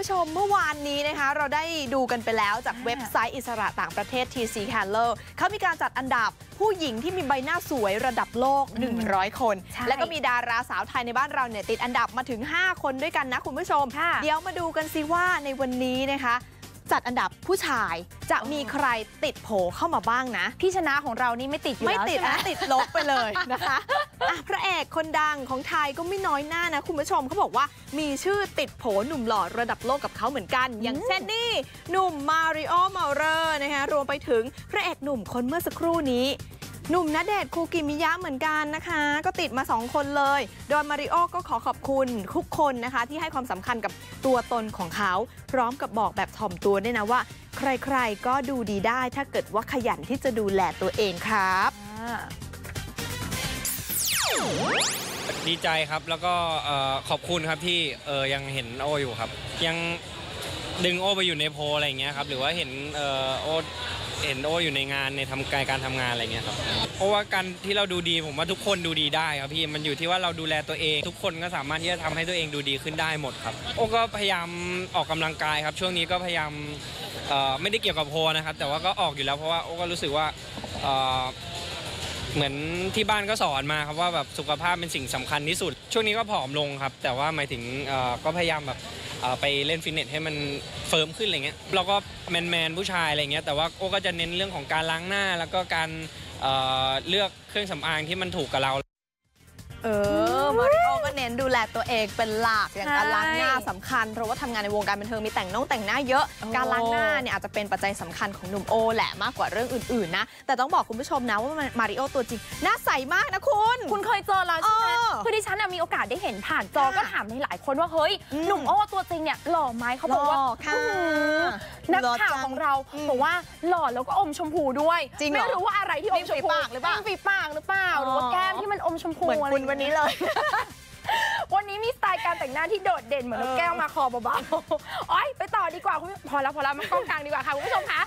ผู้ชมเมื่อวานนี้นะคะ เราได้ดูกันไปแล้วจากอ่าเว็บไซต์อิสระต่างประเทศ TC c a l e r เขามีการจัดอันดับผู้หญิงที่มีใบหน้าสวยระดับโลก 100 คนใช่แล้วก็มีดาราสาวไทยในบ้านเราเนี่ยติดอันดับมาถึง 5 คนด้วยกันนะคุณผู้ชมค่ะเดี๋ยวมาดูกันสิว่าในวันนี้นะคะ จัดอันดับผู้ชายจะมีใครติดโผเข้ามาบ้างนะ พี่ชนะของเรานี่ไม่ติดอยู่ไม่แล้วติดใช่หนะติดลบไปเลยนะคะอะพระเอกคนดังของไทยก็ไม่น้อยหน้านะ คุณผู้ชมเขาบอกว่ามีชื่อติดโผหนุ่มหล่อระดับโลกกับเขาเหมือนกัน อย่างเช่นนี่หนุ่มมาริโอเมาเรอร์นะคะรวมไปถึงพระเอกหนุ่มคนเมื่อสักครู่นี้ หนุ่มณเดชน์คูกิมิยะเหมือนกันนะคะ ก็ติดมา 2 คนเลย โดยมาริโอก็ขอขอบคุณทุกคนนะคะ ที่ให้ความสำคัญกับตัวตนของเขา พร้อมกับบอกแบบถ่อมตัวด้วยนะว่า ใครๆก็ดูดีได้ถ้าเกิดว่าขยันที่จะดูแลตัวเองครับดีใจครับแล้วก็ขอบคุณครับที่เออยังเห็นโออยู่ครับ ยังดึงโอไปอยู่ในโพอะไรอย่างเงี้ยครับหรือว่าเห็นออโอ เห็นโออยู่ในงานในทำการการทำงานอะไรเงี้ยครับเพราะว่าการที่เราดูดีผมว่าทุกคนดูดีได้ครับพี่มันอยู่ที่ว่าเราดูแลตัวเอง ทุกคนก็สามารถที่จะทำให้ตัวเองดูดีขึ้นได้หมดครับ โอก็พยายามออกกำลังกายครับ ช่วงนี้ก็พยายามไม่ได้เกี่ยวกับโพนะครับ แต่ว่าก็ออกอยู่แล้วเพราะว่าโอก็รู้สึกว่าเหมือนที่บ้านก็สอนมาครับว่าแบบสุขภาพเป็นสิ่งสำคัญที่สุด ช่วงนี้ก็ผอมลงครับ แต่ว่าหมายถึงก็พยายามแบบ เอ่อไปเล่นฟิตเนสให้มันเฟิร์มขึ้นอะไรเงี้ยเราก็แมนแมนๆผู้ชายอะไรเงี้ยแต่ว่าโอ้ก็จะเน้นเรื่องของการล้างหน้า แล้วก็การเอ่อเลือกเครื่องสำอางที่มันถูกกับเรา เออมา น้นดูแลตัวเองเป็นหลักอย่างการใช่ล้างหน้าสำคัญเพราะว่าทำงานในวงการบันเทิงมีแต่งน้องแต่งหน้าเยอะโอ้การล้างหน้าเนี่ยอาจจะเป็นปัจจัยสำคัญของหนุ่มโอแหละมากกว่าเรื่องอื่นๆนะแต่ต้องบอกคุณผู้ชมนะว่ามาริโอตัวจริงหน้าใสมากนะคุณ คุณเคยเจอแล้วใช่ไหมเออคือดิฉันน่ะมีโอกาสได้เห็นผ่านจอค่ะก็ถามในหลายคนว่าเฮ้ยอืมหนุ่มโอ้ตัวจริงเนี่ยหล่อไหมเขาบอกว่าหล่อค่ะอื้อหือนักข่าวของเราอืมบอกว่าหล่อแล้วก็อมชมพูด้วยจริงเหรอไม่รู้ว่าอะไรที่อมชมริมฝีพูปากหรือเปล่ามฝีปากหรือเปล่าหรือว่าอ๋อแก้มที่มันอมชมพูเหมือนคุณะไรวันนี้เลยวั นี้มีสไตล์การแต่งหน้าที่โดดเด่นเหมือนนกแก้วมาคอเบาๆโอ๊ยไปต่อดีกว่าคุณพอแล้วพอแล้วมากล้องกลางดีกว่าค่ะคุณผู้ชมคะ